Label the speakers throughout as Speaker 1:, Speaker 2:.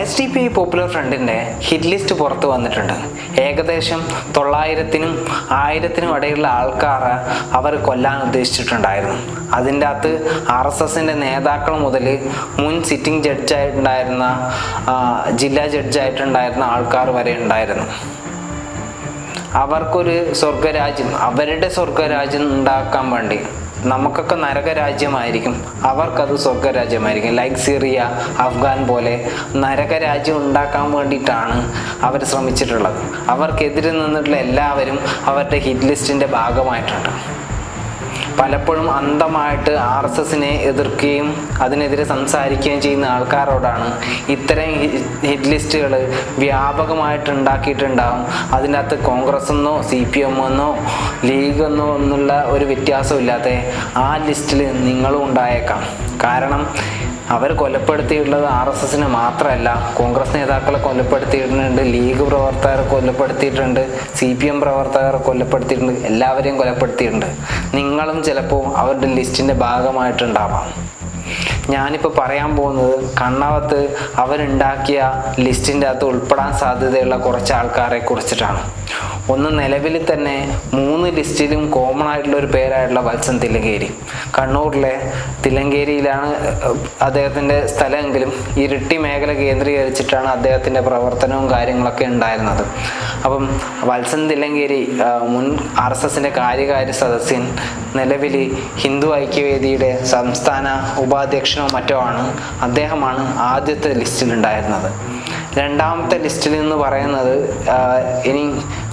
Speaker 1: S D P I popular ഫ്രണ്ടിന്റെ hit list പുറത്ത് വന്നിട്ടുണ്ട്. ഏകദേശം തൊള്ളായിരത്തിനും ആയിരത്തിനും ഇടയിലുള്ള ആൾക്കാർ അവർ കൊല്ലാൻ ഉദ്ദേശിച്ചിട്ടുണ്ടായിരുന്നു. അതിന്റെ അകത്ത് ആർ എസ് എസിന്റെ നേതാക്കൾ മുതൽ മുൻ സിറ്റിംഗ് ജഡ്ജായിട്ടുണ്ടായിരുന്ന ജില്ലാ ജഡ്ജായിട്ടുണ്ടായിരുന്ന ആൾക്കാർ വരെ ഉണ്ടായിരുന്നു. അവർക്കൊരു സ്വർഗരാജ്യം അവരുടെ സ്വർഗരാജ്യം ഉണ്ടാക്കാൻ വേണ്ടി നമുക്കൊക്കെ നരകരാജ്യമായിരിക്കും. അവർക്കത് സ്വർഗരാജ്യമായിരിക്കും. ലൈക്ക് സിറിയ അഫ്ഗാൻ പോലെ നരകരാജ്യം ഉണ്ടാക്കാൻ വേണ്ടിയിട്ടാണ് അവർ ശ്രമിച്ചിട്ടുള്ളത്. അവർക്കെതിരെ നിന്നിട്ടുള്ള എല്ലാവരും അവരുടെ ഹിറ്റ് ലിസ്റ്റിന്റെ ഭാഗമായിട്ടുണ്ട്. പലപ്പോഴും അന്ധമായിട്ട് ആർ എസ് എസിനെ എതിർക്കുകയും അതിനെതിരെ സംസാരിക്കുകയും ചെയ്യുന്ന ആൾക്കാരോടാണ് ഇത്തരം ഹിറ്റ് ലിസ്റ്റുകൾ വ്യാപകമായിട്ട് ഉണ്ടാക്കിയിട്ടുണ്ടാകും അതിന്റെ അകത്ത് കോൺഗ്രസ് എന്നോ സി പി എം എന്നോ ലീഗ് എന്നോ എന്നുള്ള ഒരു വ്യത്യാസമില്ലാതെ ആ ലിസ്റ്റിൽ നിങ്ങളും ഉണ്ടായേക്കാം. കാരണം അവർ കൊലപ്പെടുത്തിയിട്ടുള്ളത് ആർ എസ് എസിനെ മാത്രമല്ല. കോൺഗ്രസ് നേതാക്കളെ കൊലപ്പെടുത്തിയിട്ടുണ്ട് ലീഗ് പ്രവർത്തകരെ കൊലപ്പെടുത്തിയിട്ടുണ്ട് സി പി എം പ്രവർത്തകരെ കൊലപ്പെടുത്തിയിട്ടുണ്ട് എല്ലാവരെയും കൊലപ്പെടുത്തിയിട്ടുണ്ട്. നിങ്ങളും ചിലപ്പോൾ അവരുടെ ലിസ്റ്റിന്റെ ഭാഗമായിട്ടുണ്ടാവാം. ഞാനിപ്പോൾ പറയാൻ പോകുന്നത് കണ്ണവത്ത് അവരുണ്ടാക്കിയ ലിസ്റ്റിന്റെ അകത്ത് ഉൾപ്പെടാൻ സാധ്യതയുള്ള കുറച്ച് ആൾക്കാരെ കുറിച്ചിട്ടാണ്. ഒന്ന് നിലവിൽ തന്നെ മൂന്ന് ലിസ്റ്റിലും കോമൺ ആയിട്ടുള്ള ഒരു പേരായിട്ടുള്ള വത്സൻ തില്ലങ്കേരി. കണ്ണൂരിലെ തില്ലങ്കേരിയിലാണ് അദ്ദേഹത്തിന്റെ സ്ഥലമെങ്കിലും ഇരിട്ടി മേഖല കേന്ദ്രീകരിച്ചിട്ടാണ് അദ്ദേഹത്തിന്റെ പ്രവർത്തനവും കാര്യങ്ങളൊക്കെ ഉണ്ടായിരുന്നത്. അപ്പം വത്സൻ തില്ലങ്കേരി മുൻ ആർ എസ് എസിന്റെ കാര്യകാര്യ സദസ്യൻ നിലവിൽ ഹിന്ദു ഐക്യവേദിയുടെ സംസ്ഥാന ഉപാധ്യക്ഷനോ മറ്റോ ആണ് അദ്ദേഹമാണ് ആദ്യത്തെ ലിസ്റ്റിലുണ്ടായിരുന്നത്. രണ്ടാമത്തെ ലിസ്റ്റിൽ എന്ന് പറയുന്നത് ഇനി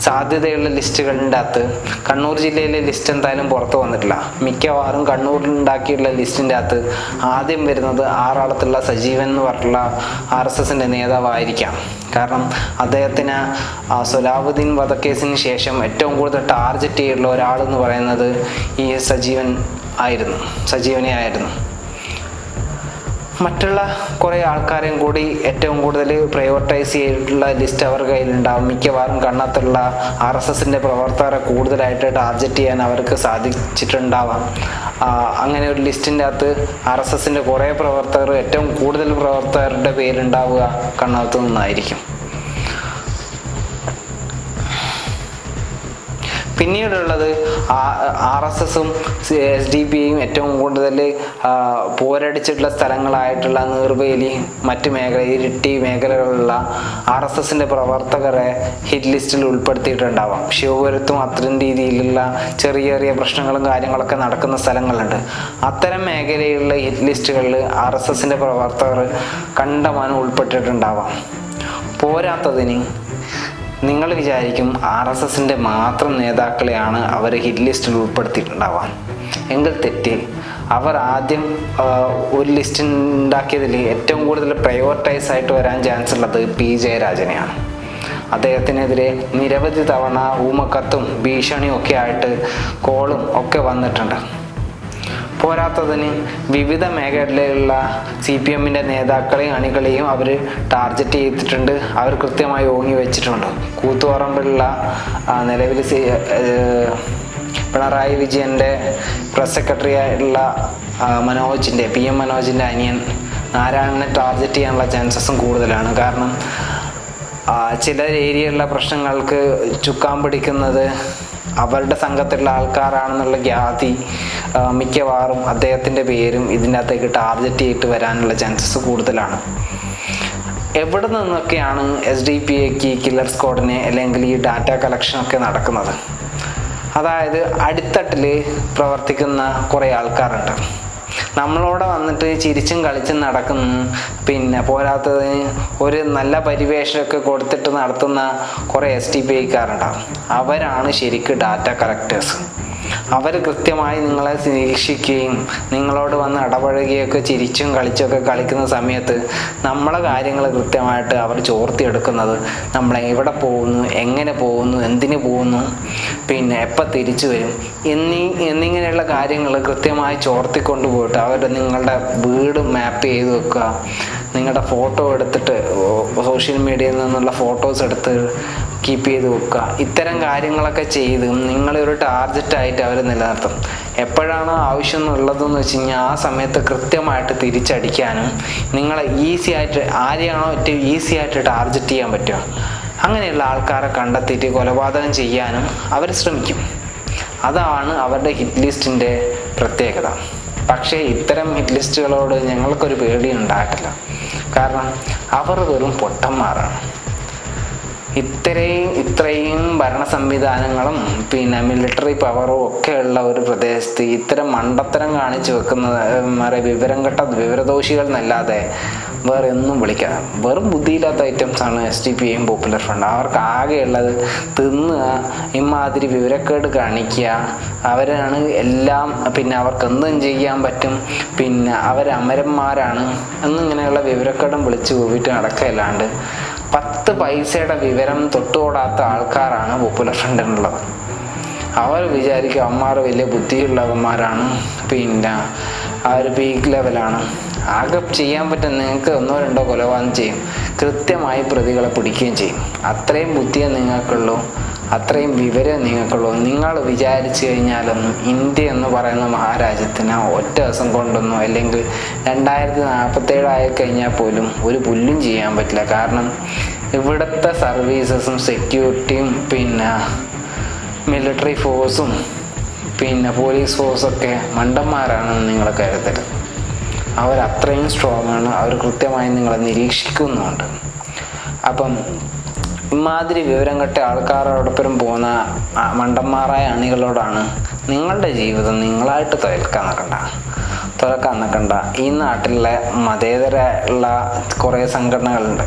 Speaker 1: സാധ്യതയുള്ള ലിസ്റ്റുകളുടെ അകത്ത് കണ്ണൂർ ജില്ലയിലെ ലിസ്റ്റ് എന്തായാലും പുറത്തു വന്നിട്ടില്ല. മിക്കവാറും കണ്ണൂരിൽ ഉണ്ടാക്കിയിട്ടുള്ള ലിസ്റ്റിന്റെ അകത്ത് ആദ്യം വരുന്നത് ആറാളത്തുള്ള സജീവൻ എന്ന് പറഞ്ഞിട്ടുള്ള ആർ എസ് എസിന്റെ നേതാവായിരിക്കാം. കാരണം അദ്ദേഹത്തിന് സൊലാബുദ്ദീൻ വധക്കേസിന് ശേഷം ഏറ്റവും കൂടുതൽ ടാർജറ്റ് ചെയ്തിട്ടുള്ള ഒരാളെന്ന് പറയുന്നത് ഈ സജീവൻ ആയിരുന്നു സജീവനെ ആയിരുന്നു. മറ്റുള്ള കുറേ ആൾക്കാരെയും കൂടി ഏറ്റവും കൂടുതൽ പ്രയോറിറ്റൈസ് ചെയ്തിട്ടുള്ള ലിസ്റ്റ് അവർ കയ്യിലുണ്ടാവും. മിക്കവാറും കണ്ണത്തുള്ള ആർ എസ് എസിന്റെ പ്രവർത്തകരെ കൂടുതലായിട്ട് ടാർഗറ്റ് ചെയ്യാൻ അവർക്ക് സാധിച്ചിട്ടുണ്ടാവാം. അങ്ങനെ ഒരു ലിസ്റ്റിന്റെ അകത്ത് ആർ എസ് എസിന്റെ കുറേ പ്രവർത്തകർ ഏറ്റവും കൂടുതൽ പ്രവർത്തകരുടെ പേരുണ്ടാവുക കണ്ണകത്ത് നിന്നായിരിക്കും. പിന്നീടുള്ളത് ആർ എസ് എസും എസ് ഡി പിയും ഏറ്റവും കൂടുതൽ പോരടിച്ചിട്ടുള്ള സ്ഥലങ്ങളായിട്ടുള്ള നീർവേലി മറ്റ് മേഖല ഇരിട്ടി മേഖലകളിലുള്ള ആർ എസ് എസിന്റെ പ്രവർത്തകരെ ഹിറ്റ് ലിസ്റ്റിൽ ഉൾപ്പെടുത്തിയിട്ടുണ്ടാവാം. ശിവപുരത്തും അത്തരം രീതിയിലുള്ള ചെറിയ ചെറിയ പ്രശ്നങ്ങളും കാര്യങ്ങളൊക്കെ നടക്കുന്ന സ്ഥലങ്ങളുണ്ട്. അത്തരം മേഖലയിലുള്ള ഹിറ്റ് ലിസ്റ്റുകളിൽ ആർ എസ് എസിന്റെ പ്രവർത്തകർ കണ്ടമാനം ഉൾപ്പെട്ടിട്ടുണ്ടാവാം. പോരാത്തതിന് നിങ്ങൾ വിചാരിക്കും ആർ എസ് എസിന്റെ മാത്രം നേതാക്കളെയാണ് അവർ ഹിറ്റ് ലിസ്റ്റിൽ ഉൾപ്പെടുത്തിയിട്ടുണ്ടാവാം എങ്കിൽ തെറ്റ്. അവർ ആദ്യം ഒരു ലിസ്റ്റ് ഉണ്ടാക്കിയതിൽ ഏറ്റവും കൂടുതൽ പ്രയോറിറ്റൈസ് ആയിട്ട് വരാൻ ചാൻസ് ഉള്ളത് പി. ജയരാജനെയാണ്. അദ്ദേഹത്തിനെതിരെ നിരവധി തവണ ഊമക്കത്തും ഭീഷണിയും ഒക്കെ ആയിട്ട് കോളും ഒക്കെ വന്നിട്ടുണ്ട്. പോരാത്തതിന് വിവിധ മേഖലയിലുള്ള സി പി എമ്മിന്റെ നേതാക്കളെയും അണികളെയും അവർ ടാർഗറ്റ് ചെയ്തിട്ടുണ്ട്. അവർ കൃത്യമായി ഓങ്ങി വെച്ചിട്ടുണ്ട്. കൂത്തുപറമ്പിലുള്ള നിലവിൽ സി പിണറായി വിജയന്റെ പ്രസ് സെക്രട്ടറി ആയിട്ടുള്ള മനോജിന്റെ പി എം മനോജിന്റെ അനിയൻ നാരായണനെ ടാർഗറ്റ് ചെയ്യാനുള്ള ചാൻസസും കൂടുതലാണ്. കാരണം ചില ഏരിയയിലുള്ള പ്രശ്നങ്ങൾക്ക് ചുക്കാൻ പിടിക്കുന്നത് അവരുടെ സംഘത്തിലുള്ള ആൾക്കാരാണെന്നുള്ള ഖ്യാതി ആ, മിക്കവാറും അദ്ദേഹത്തിന്റെ പേരും ഇതിനകത്തേക്ക് ടാർഗറ്റ് ചെയ്തിട്ട് വരാനുള്ള ചാൻസസ് കൂടുതലാണ്. എവിടെ നിന്നൊക്കെയാണ് എസ് ഡി പി എക്ക് കില്ലർ സ്ക്വാഡിനെ അല്ലെങ്കിൽ ഈ ഡാറ്റ കളക്ഷനൊക്കെ നടക്കുന്നത്? അതായത് അടിത്തട്ടിൽ പ്രവർത്തിക്കുന്ന കുറേ ആൾക്കാരുണ്ട്. നമ്മളോട് വന്നിട്ട് ചിരിച്ചും കളിച്ചും നടക്കുന്നു പിന്നെ പോരാത്തതിന് ഒരു നല്ല പരിവേഷമൊക്കെ കൊടുത്തിട്ട് നടത്തുന്ന കുറേ എസ് ടി പി ഐക്കാരുണ്ടാവും അവരാണ് ശരിക്കും ഡാറ്റ കളക്ടേഴ്സ് അവർ കൃത്യമായി നിങ്ങളെ നിരീക്ഷിക്കുകയും നിങ്ങളോട് വന്ന് ഇടപഴകുകയൊക്കെ ചിരിച്ചും കളിച്ചൊക്കെ കളിക്കുന്ന സമയത്ത് നമ്മളെ കാര്യങ്ങൾ കൃത്യമായിട്ട് അവർ ചോർത്തിയെടുക്കുന്നത്. നമ്മളെ എവിടെ പോകുന്നു എങ്ങനെ പോകുന്നു എന്തിനു പോകുന്നു പിന്നെ എപ്പോൾ തിരിച്ചു വരും എന്നീ എന്നിങ്ങനെയുള്ള കാര്യങ്ങൾ കൃത്യമായി ചോർത്തിക്കൊണ്ട് പോയിട്ട് അവർ നിങ്ങളുടെ വീട് മാപ്പ് ചെയ്ത് വെക്കുക. നിങ്ങളുടെ ഫോട്ടോ എടുത്തിട്ട് സോഷ്യൽ മീഡിയയിൽ നിന്നുള്ള ഫോട്ടോസ് എടുത്ത് കീപ്പ് ചെയ്ത് വെക്കുക. ഇത്തരം കാര്യങ്ങളൊക്കെ ചെയ്ത് നിങ്ങളൊരു ടാർജറ്റായിട്ട് അവർ നിലനിർത്തും. എപ്പോഴാണ് ആവശ്യം എന്നുള്ളതെന്ന് വെച്ച് കഴിഞ്ഞാൽ ആ സമയത്ത് കൃത്യമായിട്ട് തിരിച്ചടിക്കാനും നിങ്ങളെ ഈസി ആയിട്ട് ആരെയാണോ ഏറ്റവും ഈസി ആയിട്ട് ടാർജറ്റ് ചെയ്യാൻ പറ്റുക. അങ്ങനെയുള്ള ആൾക്കാരെ കണ്ടെത്തിയിട്ട് കൊലപാതകം ചെയ്യാനും അവർ ശ്രമിക്കും. അതാണ് അവരുടെ ഹിറ്റ് ലിസ്റ്റിന്റെ പ്രത്യേകത. പക്ഷേ ഇത്തരം ഹിറ്റ് ലിസ്റ്റുകളോട് ഞങ്ങൾക്കൊരു പേടി ഉണ്ടായിട്ടില്ല കാരണം അവർ വെറും പൊട്ടന്മാരാണ്. ഇത്രയും ഇത്രയും ഭരണ സംവിധാനങ്ങളും പിന്നെ മിലിറ്ററി പവറും ഒക്കെ ഉള്ള ഒരു പ്രദേശത്ത് ഇത്തരം മണ്ടത്തരം കാണിച്ചു വെക്കുന്നവരെ വിവരം കെട്ട വിവരദോഷികൾ എന്നല്ലാതെ വേറെ ഒന്നും വിളിക്കാം. വെറും ബുദ്ധിയില്ലാത്ത ഐറ്റംസ് ആണ് എസ് ഡി പി ഐയും പോപ്പുലർ ഫ്രണ്ട് അവർക്ക് ആകെയുള്ളത് തിന്നുക ഇമാതിരി വിവരക്കേട് കാണിക്കുക. അവരാണ് എല്ലാം പിന്നെ അവർക്ക് എന്തും ചെയ്യാൻ പറ്റും. പിന്നെ അവരമരന്മാരാണ് എന്നിങ്ങനെയുള്ള വിവരക്കേടും വിളിച്ച് പോയിട്ട് നടക്കല്ലാണ്ട് പത്ത് പൈസയുടെ വിവരം തൊട്ടുകൂടാത്ത ആൾക്കാരാണ് പോപ്പുലർ ഫ്രണ്ടിനുള്ളത് അവർ വിചാരിക്കും അമ്മാർ വലിയ ബുദ്ധിയുള്ളവന്മാരാണ്. പിന്നെ ആ ഒരു പീക്ക് ലെവലാണ് ആകെ ചെയ്യാൻ പറ്റും നിങ്ങൾക്ക് ഒന്നോ രണ്ടോ കൊലപാതകം ചെയ്യും. കൃത്യമായി പ്രതികളെ പിടിക്കുകയും ചെയ്യും. അത്രയും ബുദ്ധിയെ നിങ്ങൾക്കുള്ളൂ. അത്രയും വിവരം നിങ്ങൾക്കുള്ളൂ. നിങ്ങൾ വിചാരിച്ചു കഴിഞ്ഞാലൊന്നും ഇന്ത്യ എന്ന് പറയുന്ന മഹാരാജ്യത്തിന് ഒറ്റ ദിവസം കൊണ്ടൊന്നും അല്ലെങ്കിൽ രണ്ടായിരത്തി നാൽപ്പത്തേഴായി കഴിഞ്ഞാൽ പോലും ഒരു പുല്ലും ചെയ്യാൻ പറ്റില്ല. കാരണം ഇവിടുത്തെ സർവീസസും സെക്യൂരിറ്റിയും പിന്നെ മിലിറ്ററി ഫോഴ്സും പിന്നെ പോലീസ് ഫോഴ്സൊക്കെ മണ്ടന്മാരാണെന്ന് നിങ്ങൾ കരുതരുത്. അവരത്രയും സ്ട്രോങ് ആണ്. അവർ കൃത്യമായി നിങ്ങളെ നിരീക്ഷിക്കുന്നുണ്ട് അപ്പം ഇമാതിരി വിവരം കെട്ട ആൾക്കാരോടൊപ്പം പോകുന്ന മണ്ടന്മാരായ അണികളോടാണ് നിങ്ങളുടെ ജീവിതം നിങ്ങളായിട്ട് തുലക്കാൻ നിൽക്കണ്ട. തുലക്കാൻ നിൽക്കണ്ട. ഈ നാട്ടിലെ മതേതര ഉള്ള കുറേ സംഘടനകളുണ്ട്.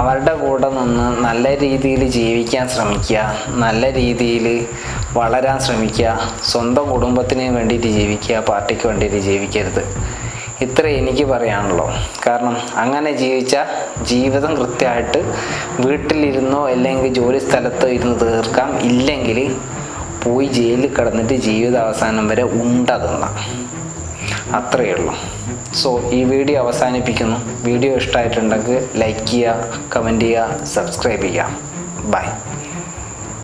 Speaker 1: അവരുടെ കൂടെ നിന്ന് നല്ല രീതിയിൽ ജീവിക്കാൻ ശ്രമിക്കുക നല്ല രീതിയിൽ വളരാൻ ശ്രമിക്കുക സ്വന്തം കുടുംബത്തിന് വേണ്ടിയിട്ട് ജീവിക്കുക പാർട്ടിക്ക് വേണ്ടിയിട്ട് ജീവിക്കരുത്. ഇത്ര എനിക്ക് പറയാനുള്ളൂ. കാരണം അങ്ങനെ ജീവിച്ച ജീവിതം കൃത്യമായിട്ട് വീട്ടിലിരുന്നോ അല്ലെങ്കിൽ ജോലി സ്ഥലത്തോ ഇരുന്ന് തീർക്കാം. ഇല്ലെങ്കിൽ പോയി ജയിലിൽ കിടന്നിട്ട് ജീവിത അവസാനം വരെ ഉണ്ട അത്രയേ ഉള്ളൂ. സോ ഈ വീഡിയോ അവസാനിപ്പിക്കുന്നു. വീഡിയോ ഇഷ്ടമായിട്ടുണ്ടെങ്കിൽ ലൈക്ക് ചെയ്യുക കമന്റ് ചെയ്യുക സബ്സ്ക്രൈബ് ചെയ്യുക. ബൈ.